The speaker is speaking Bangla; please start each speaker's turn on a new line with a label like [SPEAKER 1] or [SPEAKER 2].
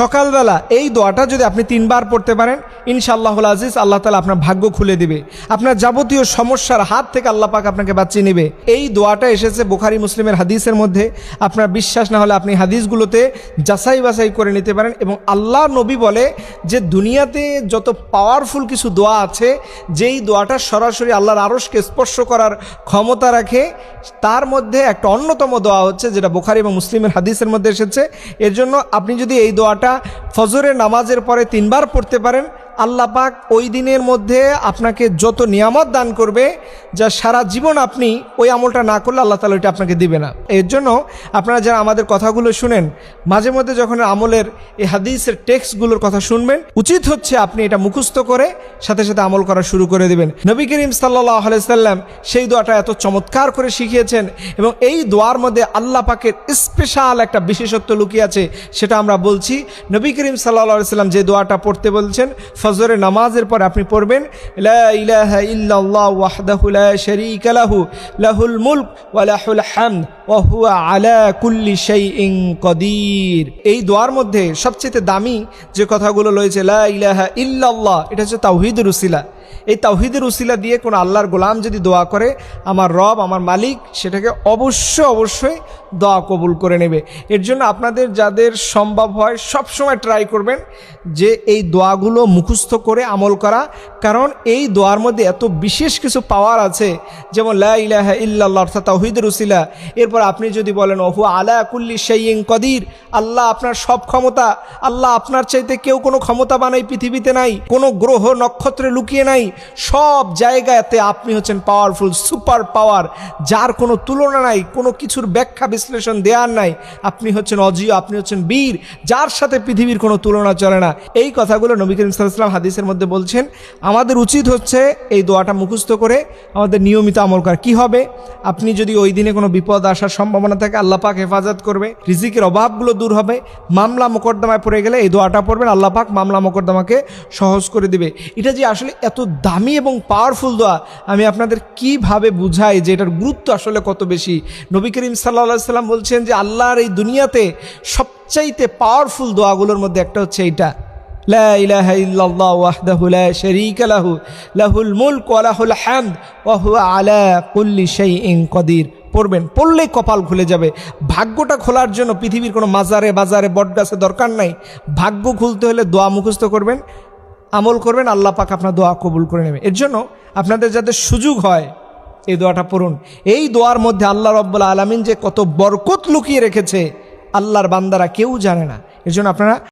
[SPEAKER 1] সকালবেলা এই দোয়াটা যদি আপনি তিনবার পড়তে পারেন, ইনশাআল্লাহুল আজিজ আল্লাহ তালা আপনার ভাগ্য খুলে দিবে। আপনার যাবতীয় সমস্যার হাত থেকে আল্লাহ পাক আপনাকে বাঁচিয়ে নেবে। এই দোয়াটা এসেছে বুখারি মুসলিমের হাদিসের মধ্যে। আপনার বিশ্বাস না হলে আপনি হাদিসগুলোতে যাচাই বাছাই করে নিতে পারেন এবং আল্লাহ নবী বলে যে দুনিয়াতে যত পাওয়ারফুল কিছু দোয়া আছে, যেই দোয়াটা সরাসরি আল্লাহর আরশকে স্পর্শ করার ক্ষমতা রাখে, তার মধ্যে একটা অন্যতম দোয়া হচ্ছে যেটা বোখারি এবং মুসলিমের হাদিসের মধ্যে এসেছে। এর জন্য আপনি যদি এই দোয়াটা ফজরের নামাজের পরে তিনবার পড়তে পারেন। আল্লাহ পাক ওই দিনের মধ্যে আপনাকে যত নিয়ামত দান করবে, যা সারা জীবন আপনি ওই আমলটা না করলে আল্লাহ তালা ওইটা আপনাকে দিবে না। এর জন্য আপনারা যারা আমাদের কথাগুলো শুনেন, মাঝে মধ্যে যখন আমলের এই হাদিসের টেক্সটগুলোর কথা শুনবেন, উচিত হচ্ছে আপনি এটা মুখস্থ করে সাথে সাথে আমল করা শুরু করে দেবেন। নবী করিম সাল্লাহ সাল্লাম সেই দোয়াটা এত চমৎকার করে শিখিয়েছেন এবং এই দোয়ার মধ্যে আল্লাহ পাকের স্পেশাল একটা বিশেষত্ব লুকিয়ে আছে, সেটা আমরা বলছি। নবী করিম সাল্লাহ সাল্লাম যে দোয়াটা পড়তে বলছেন ফজরের নামাজের পর আপনি পড়বেন মুলক আলা কুল্লি কদির। এই দোয়ার মধ্যে সবচেয়ে দামি যে কথাগুলো রয়েছে, লা ইল্লাল্লাহ এটা হচ্ছে তাওহীদের উসিলা। এই তাওহিদের উসিলা দিয়ে কোনো আল্লাহর গোলাম যদি দোয়া করে, আমার রব, আমার মালিক, সেটাকে অবশ্যই অবশ্যই দোয়া কবুল করে নেবে। এর জন্য আপনাদের যাদের সম্ভব হয় সব সময় ট্রাই করবেন যে এই দোয়াগুলো মুখস্থ করে আমল করা। কারণ এই দোয়ার মধ্যে এত বিশেষ কিছু পাওয়ার আছে। যেমন লাহ ইল্লাহ অর্থাৎ তাহিদ রুসিলা এরপর আপনি যদি বলেন অহু আলা কুল্লি শাইইন কদির আল্লাহ আপনার সব ক্ষমতা, আল্লাহ আপনার চাইতে কেউ কোনো ক্ষমতা বানাই পৃথিবীতে নাই, কোনো গ্রহ নক্ষত্রে লুকিয়ে নাই, সব জায়গাতে আপনি হচ্ছেন পাওয়ারফুল সুপার পাওয়ার যার কোনো তুলনা নাই, কোনো কিছুর ব্যাখ্যা বিশ্লেষণ দেওয়ার নাই, আপনি হচ্ছেন অজিয় আপনি হচ্ছেন বীর, যার সাথে পৃথিবীর কোনো তুলনা চলে না। এই কথাগুলো নবী করিম সাল্লাম হাদিসের মধ্যে বলছেন, আমাদের উচিত হচ্ছে এই দোয়াটা মুখস্থ করে আমাদের নিয়মিত আমল করা। কি হবে? আপনি যদি ওই দিনে কোনো বিপদ আসার সম্ভাবনা থাকে, আল্লাহ পাক হেফাজত করবে। রিজিকের অভাবগুলো দূর দূর হবে। মামলা মোকদ্দমায় পড়ে গেলে এই দোয়াটা পড়বেন। আল্লাহ পাক মামলা মোকদ্দমাকে সহজ করে দিবে। এটা যে আসলে এত দামি এবং পাওয়ারফুল দোয়া, আমি আপনাদের কীভাবে বুঝাই যে এটার গুরুত্ব আসলে কত বেশি? নবী করিম সাল্লা সাল্লাম বলছেন যে আল্লাহর এই দুনিয়াতে সবচাইতে পাওয়ারফুল দোয়াগুলোর মধ্যে একটা হচ্ছে এইটা। لا إله إلا الله وحده لا شريك له له الملك পড়বেন, পড়লেই কপাল খুলে যাবে। ভাগ্যটা খোলার জন্য পৃথিবীর কোনো মাজারে, বাজারে, বটগাছে দরকার নাই। ভাগ্য খুলতে হলে দোয়া মুখস্থ করবেন, আমল করবেন, আল্লাহ পাক আপনার দোয়া কবুল করে নেবে। এর জন্য আপনাদের যাতে সুযোগ হয়, এই দোয়াটা পড়ুন। এই দোয়ার মধ্যে আল্লাহ রব্বুল্লা আলমিন যে কত বরকত লুকিয়ে রেখেছে, আল্লাহর বান্দারা কেউ জানে না। এর জন্য আপনারা